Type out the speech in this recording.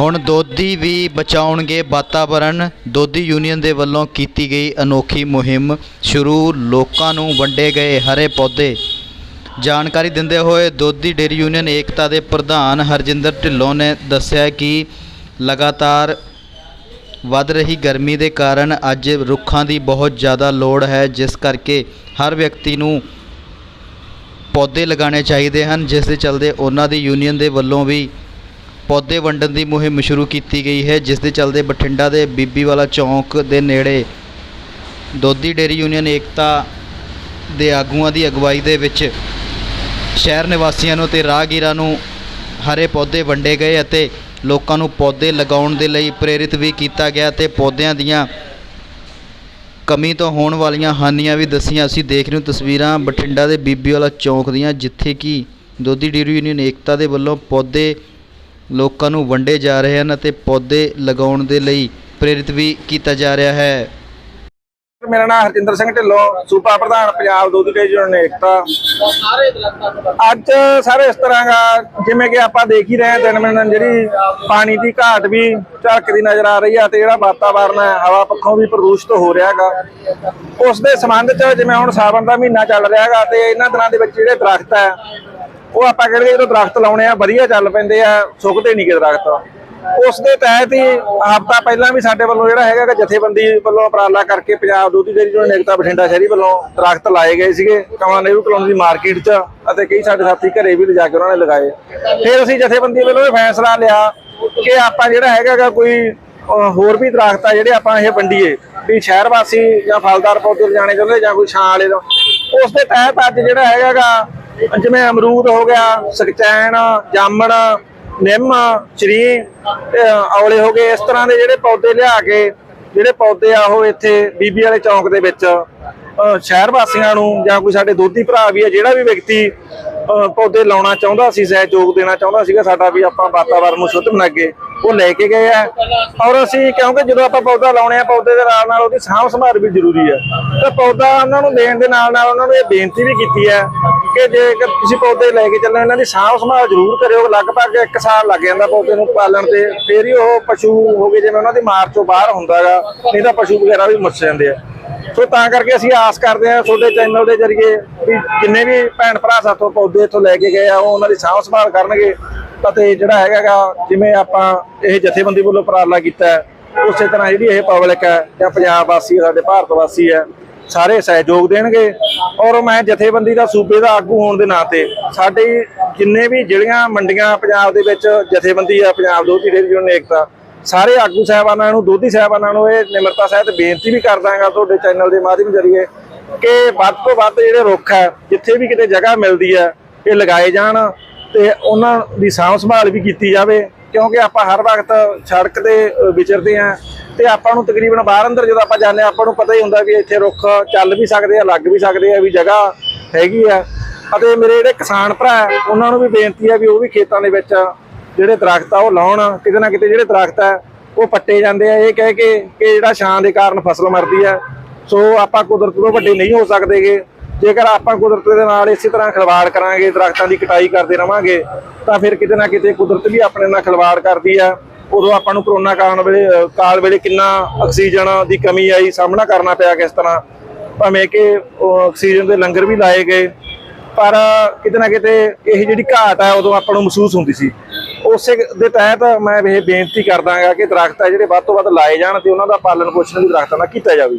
ਹੁਣ ਦੋਧੀ ਵੀ ਬਚਾਉਣਗੇ ਵਾਤਾਵਰਣ। ਦੋਧੀ ਯੂਨੀਅਨ ਦੇ ਵੱਲੋਂ ਕੀਤੀ ਗਈ ਅਨੋਖੀ ਮੁਹਿੰਮ ਸ਼ੁਰੂ। ਲੋਕਾਂ ਨੂੰ ਵੰਡੇ ਗਏ ਹਰੇ ਪੌਦੇ। ਜਾਣਕਾਰੀ ਦਿੰਦੇ ਹੋਏ ਦੋਧੀ ਡੇਰੀ ਯੂਨੀਅਨ ਏਕਤਾ ਦੇ ਪ੍ਰਧਾਨ ਹਰਜਿੰਦਰ ਢਿੱਲੋਂ ਨੇ ਦੱਸਿਆ ਕਿ ਲਗਾਤਾਰ ਵੱਧ ਰਹੀ ਗਰਮੀ ਦੇ ਕਾਰਨ ਅੱਜ ਰੁੱਖਾਂ ਦੀ ਬਹੁਤ ਜ਼ਿਆਦਾ ਲੋੜ ਹੈ, ਜਿਸ ਕਰਕੇ ਹਰ ਵਿਅਕਤੀ ਨੂੰ ਪੌਦੇ ਲਗਾਉਣੇ ਚਾਹੀਦੇ ਹਨ, ਜਿਸ ਦੇ ਚਲਦੇ ਉਹਨਾਂ ਦੀ ਯੂਨੀਅਨ ਦੇ ਵੱਲੋਂ ਵੀ ਪੌਦੇ ਵੰਡਣ ਦੀ ਮੁਹਿੰਮ ਸ਼ੁਰੂ ਕੀਤੀ ਗਈ ਹੈ, ਜਿਸ ਦੇ ਚਲਦੇ ਬਠਿੰਡਾ ਦੇ ਬੀਬੀ ਵਾਲਾ ਚੌਂਕ ਦੇ ਨੇੜੇ ਦੋਧੀ ਡੇਰੀ ਯੂਨੀਅਨ ਏਕਤਾ ਦੇ ਆਗੂਆਂ ਦੀ ਅਗਵਾਈ ਦੇ ਵਿੱਚ ਸ਼ਹਿਰ ਨਿਵਾਸੀਆਂ ਨੂੰ ਤੇ ਰਾਹਗੀਰਾਂ ਨੂੰ ਹਰੇ ਪੌਦੇ ਵੰਡੇ ਗਏ ਅਤੇ ਲੋਕਾਂ ਨੂੰ ਪੌਦੇ ਲਗਾਉਣ ਦੇ ਲਈ ਪ੍ਰੇਰਿਤ ਵੀ ਕੀਤਾ ਗਿਆ ਤੇ ਪੌਦਿਆਂ ਦੀਆਂ ਕਮੀ ਤੋਂ ਹੋਣ ਵਾਲੀਆਂ ਹਾਨੀਆਂ ਵੀ ਦੱਸੀਆਂ। ਅਸੀਂ ਦੇਖ ਰਹੇ ਹਾਂ ਤਸਵੀਰਾਂ ਬਠਿੰਡਾ ਦੇ ਬੀਬੀ ਵਾਲਾ ਚੌਂਕ ਦੀਆਂ, ਜਿੱਥੇ ਕਿ ਦੋਧੀ ਡੇਰੀ ਯੂਨੀਅਨ ਏਕਤਾ ਦੇ ਵੱਲੋਂ ਪੌਦੇ ਲੋਕਾਂ ਨੂੰ ਵੰਡੇ ਜਾ ਰਹੇ ਹਨ ਅਤੇ ਪੌਦੇ ਲਗਾਉਣ ਦੇ ਲਈ ਪ੍ਰੇਰਿਤ ਵੀ ਕੀਤਾ ਜਾ ਰਿਹਾ ਹੈ। ਮੇਰਾ ਨਾਮ ਹਰਜਿੰਦਰ ਸਿੰਘ ਢਿੱਲੋਂ, ਸੂਬਾ ਪ੍ਰਧਾਨ, ਪੰਜਾਬ ਦੁੱਧ ਡੇਅਰੀ ਯੂਨੀਅਨ ਏਕਤਾ ਅੱਜ ਸਾਰੇ ਇਸ ਤਰ੍ਹਾਂ ਦਾ ਜਿਵੇਂ ਕਿ ਆਪਾਂ ਦੇਖ ਹੀ ਰਹੇ ਹਾਂ, ਦਿਨ ਦਿਨ ਜਿਹੜੀ ਪਾਣੀ ਦੀ ਘਾਟ ਵੀ ਝਲਕਦੀ ਨਜ਼ਰ ਆ ਰਹੀ ਆ ਤੇ ਜਿਹੜਾ ਵਾਤਾਵਰਨ ਹੈ, ਹਵਾ ਪੱਖੋਂ ਵੀ ਪ੍ਰਦੂਸ਼ਿਤ ਹੋ ਰਿਹਾ ਹੈਗਾ ਉਸ ਦੇ ਸੰਬੰਧ 'ਚ ਜਿਵੇਂ ਹੁਣ ਸਾਵਣ ਦਾ ਮਹੀਨਾ ਚੱਲ ਰਿਹਾ ਹੈਗਾ ਤੇ ਇਹਨਾਂ ਦਿਨਾਂ ਦੇ ਵਿੱਚ ਜਿਹੜੇ ਦਰਖਤ ਹੈ ਉਹ ਆਪਾਂ ਕਹਿੰਦੇ ਜਦੋਂ ਦਰਖਤ ਲਾਉਣੇ ਆ, ਵਧੀਆ ਚੱਲ ਪੈਂਦੇ ਆ ਸੁੱਕਦੇ ਨਹੀਂ ਗੇ ਦਰਖਤ। ਉਸ ਦੇ ਤਹਿਤ ਹੀ ਆਪ ਤਾਂ ਪਹਿਲਾਂ ਵੀ ਸਾਡੇ ਵੱਲੋਂ ਜਿਹੜਾ ਹੈਗਾ ਕਿ ਜਥੇਬੰਦੀ ਵੱਲੋਂ ਉਪਰਾਲਾ ਕਰਕੇ ਪੰਜਾਬ ਦੁੱਧ ਡੇਅਰੀ ਯੂਨੀਅਨ ਏਕਤਾ ਬਠਿੰਡਾ ਸ਼ਹਿਰੀ ਵੱਲੋਂ ਦਰਖਤ ਲਾਏ ਗਏ ਸੀਗੇ ਕਮਾ ਨਹਿਰੂ ਕਲੋਨੀ ਦੀ ਮਾਰਕੀਟ 'ਚ ਅਤੇ ਕਈ ਸਾਡੇ ਸਾਥੀ ਘਰੇ ਵੀ ਲਿਜਾ ਕੇ ਉਹਨਾਂ ਨੇ ਲਗਾਏ। ਫਿਰ ਅਸੀਂ ਜਥੇਬੰਦੀ ਵੱਲੋਂ ਇਹ ਫੈਸਲਾ ਲਿਆ ਕਿ ਆਪਾਂ ਜਿਹੜਾ ਹੈਗਾ ਗਾ ਕੋਈ ਹੋਰ ਵੀ ਦਰਖਤ ਆ ਜਿਹੜੇ ਆਪਾਂ ਇਹ ਵੰਡੀਏ, ਵੀ ਸ਼ਹਿਰ ਵਾਸੀ ਜਾਂ ਫਲਦਾਰ ਪੌਦੇ ਲਿਜਾਣੇ ਚਾਹੁੰਦੇ ਜਾਂ ਕੋਈ ਛਾਂ ਵਾਲੇ ਤੋਂ ਉਸ ਦੇ ਤਹਿਤ ਅੱਜ ਜਿਹੜਾ ਹੈਗਾ ਗਾ ਜਿਵੇਂ ਅਮਰੂਦ ਹੋ ਗਿਆ, ਸਕਚੈਣ, ਜਾਮਣ, ਨਿੰਮ, ਚਰੀ ਔਲੇ ਹੋ ਗਏ। ਇਸ ਤਰ੍ਹਾਂ ਦੇ ਜਿਹੜੇ ਪੌਦੇ ਲਿਆ ਕੇ, ਜਿਹੜੇ ਪੌਦੇ ਆ ਉਹ ਇੱਥੇ ਬੀਬੀ ਵਾਲੇ ਚੌਂਕ ਦੇ ਵਿੱਚ ਸ਼ਹਿਰ ਵਾਸੀਆਂ ਨੂੰ ਜਾਂ ਕੋਈ ਸਾਡੇ ਦੋਧੀ ਭਰਾ ਵੀ ਹੈ ਜਿਹੜਾ ਵੀ ਵਿਅਕਤੀ ਪੌਦੇ ਲਾਉਣਾ ਚਾਹੁੰਦਾ ਸੀ, ਸਹਿਯੋਗ ਦੇਣਾ ਚਾਹੁੰਦਾ ਸੀਗਾ, ਸਾਡਾ ਵੀ ਆਪਾਂ ਵਾਤਾਵਰਨ ਨੂੰ ਸ਼ੁੱਧ ਬਣਾਗੇ ਉਹ ਲੈ ਕੇ ਗਏ ਆ। ਔਰ ਅਸੀਂ ਕਿਉਂਕਿ ਜਦੋਂ ਆਪਾਂ ਪੌਦਾ ਲਾਉਣੇ ਆ, ਪੌਦੇ ਦੇ ਨਾਲ ਨਾਲ ਉਹਦੀ ਸਾਂਭ ਸੰਭਾਲ ਵੀ ਜ਼ਰੂਰੀ ਹੈ ਤਾਂ ਪੌਦਾ ਉਹਨਾਂ ਨੂੰ ਦੇਣ ਦੇ ਨਾਲ ਨਾਲ ਉਹਨਾਂ ਨੂੰ ਇਹ ਬੇਨਤੀ ਵੀ ਕੀਤੀ ਹੈ ਕਿ ਜੇਕਰ ਤੁਸੀਂ ਪੌਦੇ ਲੈ ਕੇ ਚੱਲੋ ਇਹਨਾਂ ਦੀ ਸਾਂਭ ਸੰਭਾਲ ਜ਼ਰੂਰ ਕਰਿਓ। ਲਗਭਗ 1 ਸਾਲ ਲੱਗ ਜਾਂਦਾ ਪੌਦੇ ਨੂੰ ਪਾਲਣ ਤੇ। ਫੇਰ ਹੀ ਉਹ ਪਸ਼ੂ ਹੋ ਜਿਵੇਂ ਉਹਨਾਂ ਦੀ ਮਾਰ ਚੋਂ ਬਾਹਰ ਹੁੰਦਾਗਾ ਨਹੀਂ ਤਾਂ ਪਸ਼ੂ ਵਗੈਰਾ ਵੀ ਮਰ ਜਾਂਦੇ ਆ। ਸੋ ਤਾਂ ਕਰਕੇ ਅਸੀਂ ਆਸ ਕਰਦੇ ਹਾਂ ਤੁਹਾਡੇ ਚੈਨਲ ਦੇ ਜ਼ਰੀਏ ਵੀ ਜਿੰਨੇ ਵੀ ਭੈਣ ਭਰਾ ਸਾਥੋਂ ਪੌਦੇ ਇੱਥੋਂ ਲੈ ਕੇ ਗਏ ਆ ਉਹ ਉਹਨਾਂ ਦੀ ਸਾਂਭ ਸੰਭਾਲ ਕਰਨਗੇ। ਅਤੇ ਜਿਹੜਾ ਹੈਗਾਗਾ ਜਿਵੇਂ ਆਪਾਂ ਇਹ ਜਥੇਬੰਦੀ ਵੱਲੋਂ ਉਪਰਾਲਾ ਕੀਤਾ ਉਸੇ ਤਰ੍ਹਾਂ ਜਿਹੜੀ ਇਹ ਪਬਲਿਕ ਹੈ ਜਾਂ ਪੰਜਾਬ ਵਾਸੀ ਹੈ, ਸਾਡੇ ਭਾਰਤ ਵਾਸੀ ਹੈ ਸਾਰੇ ਸਹਿਯੋਗ ਦੇਣਗੇ ਔਰ ਮੈਂ ਜਥੇਬੰਦੀ ਦਾ ਸੂਬੇ ਦਾ ਆਗੂ ਹੋਣ ਦੇ ਨਾਤੇ ਸਾਡੇ ਜਿੰਨੇ ਵੀ ਜਿਹੜੀਆਂ ਮੰਡੀਆਂ ਪੰਜਾਬ ਦੇ ਵਿੱਚ ਜਥੇਬੰਦੀ ਆ, ਪੰਜਾਬ ਦੋਧੀ ਡੇਅਰੀ ਯੂਨੀਅਨ ਏਕਤਾ ਸਾਰੇ ਆਗੂ ਸਾਹਿਬਾਨਾਂ ਨੂੰ, ਦੋਧੀ ਸਾਹਿਬਾਨਾਂ ਨੂੰ ਇਹ ਨਿਮਰਤਾ ਸਹਿਤ ਬੇਨਤੀ ਵੀ ਕਰਦਾ ਹਾਂ ਤੁਹਾਡੇ ਚੈਨਲ ਦੇ ਮਾਧਿਅਮ ਜ਼ਰੀਏ ਕਿ ਵੱਧ ਤੋਂ ਵੱਧ ਜਿਹੜੇ ਰੁੱਖ ਹੈ, ਜਿੱਥੇ ਵੀ ਕਿਤੇ ਜਗ੍ਹਾ ਮਿਲਦੀ ਹੈ, ਇਹ ਲਗਾਏ ਜਾਣ ਤੇ ਉਹਨਾਂ ਦੀ ਸਾਂਭ ਸੰਭਾਲ ਵੀ ਕੀਤੀ ਜਾਵੇ। ਕਿਉਂਕਿ ਆਪਾਂ ਹਰ ਵਕਤ ਸੜਕ ਤੇ ਵਿਚਰਦੇ ਆਂ ਤੇ ਆਪਾਂ ਨੂੰ ਤਕਰੀਬਨ ਬਾਹਰ ਅੰਦਰ ਜਦੋਂ ਆਪਾਂ ਜਾਂਦੇ ਹਾਂ ਆਪਾਂ ਨੂੰ ਪਤਾ ਹੀ ਹੁੰਦਾ ਵੀ ਇੱਥੇ ਰੁੱਖ ਚੱਲ ਵੀ ਸਕਦੇ ਆ ਲੱਗ ਵੀ ਸਕਦੇ ਆ ਵੀ ਜਗ੍ਹਾ ਹੈਗੀ ਆ। ਅਤੇ ਮੇਰੇ ਜਿਹੜੇ ਕਿਸਾਨ ਭਰਾ ਹੈ, ਉਹਨਾਂ ਨੂੰ ਵੀ ਬੇਨਤੀ ਹੈ ਵੀ ਉਹ ਵੀ ਖੇਤਾਂ ਦੇ ਵਿੱਚ ਜਿਹੜੇ ਦਰਖਤ ਆ ਉਹ ਲਾਉਣ। ਕਿਤੇ ਨਾ ਕਿਤੇ ਜਿਹੜੇ ਦਰਖਤ ਆ ਉਹ ਪੱਟੇ ਜਾਂਦੇ ਆ। ਇਹ ਕਹਿ ਕੇ ਕਿ ਜਿਹੜਾ ਛਾਂ ਦੇ ਕਾਰਨ ਫਸਲ ਮਰਦੀ ਆ। ਸੋ ਆਪਾਂ ਕੁਦਰਤ ਤੋਂ ਵੱਡੇ ਨਹੀਂ ਹੋ ਸਕਦੇਗੇ। ਜੇਕਰ ਆਪਾਂ ਕੁਦਰਤ ਦੇ ਨਾਲ ਇਸੇ ਤਰ੍ਹਾਂ ਖਿਲਵਾੜ ਕਰਾਂਗੇ, ਦਰਖਤਾਂ ਦੀ ਕਟਾਈ ਕਰਦੇ ਰਵਾਂਗੇ, ਤਾਂ ਫਿਰ ਕਿਤੇ ਨਾ ਕਿਤੇ ਕੁਦਰਤ ਵੀ ਆਪਣੇ ਨਾਲ ਖਿਲਵਾੜ ਕਰਦੀ ਆ। ਉਦੋਂ ਆਪਾਂ ਨੂੰ ਕਰੋਨਾ ਕਾਰਨ ਵੇਲੇ ਕਾਲ ਵੇਲੇ ਕਿੰਨਾ ਆਕਸੀਜਨ ਦੀ ਕਮੀ ਆਈ, ਸਾਹਮਣਾ ਕਰਨਾ ਪਿਆ ਕਿਸ ਤਰ੍ਹਾਂ। ਭਾਵੇਂ ਕਿ ਆਕਸੀਜਨ ਦੇ ਲੰਗਰ ਵੀ ਲਾਏ ਗਏ, ਪਰ ਕਿਤੇ ਨਾ ਕਿਤੇ ਇਹ ਜਿਹੜੀ ਘਾਟ ਹੈ ਉਦੋਂ ਆਪਾਂ ਨੂੰ ਮਹਿਸੂਸ ਹੁੰਦੀ ਸੀ। ਉਸੇ ਦੇ ਤਹਿਤ ਮੈਂ ਇਹ ਬੇਨਤੀ ਕਰਦਾਗਾ ਕਿ ਦਰਖਤ ਹੈ ਜਿਹੜੇ ਵੱਧ ਤੋਂ ਵੱਧ ਲਾਏ ਜਾਣ ਤੇ ਉਹਨਾਂ ਦਾ ਪਾਲਣ ਪੋਸ਼ਣ ਵੀ ਦਰਖਤਾਂ ਦਾ ਕੀਤਾ ਜਾਵੇ।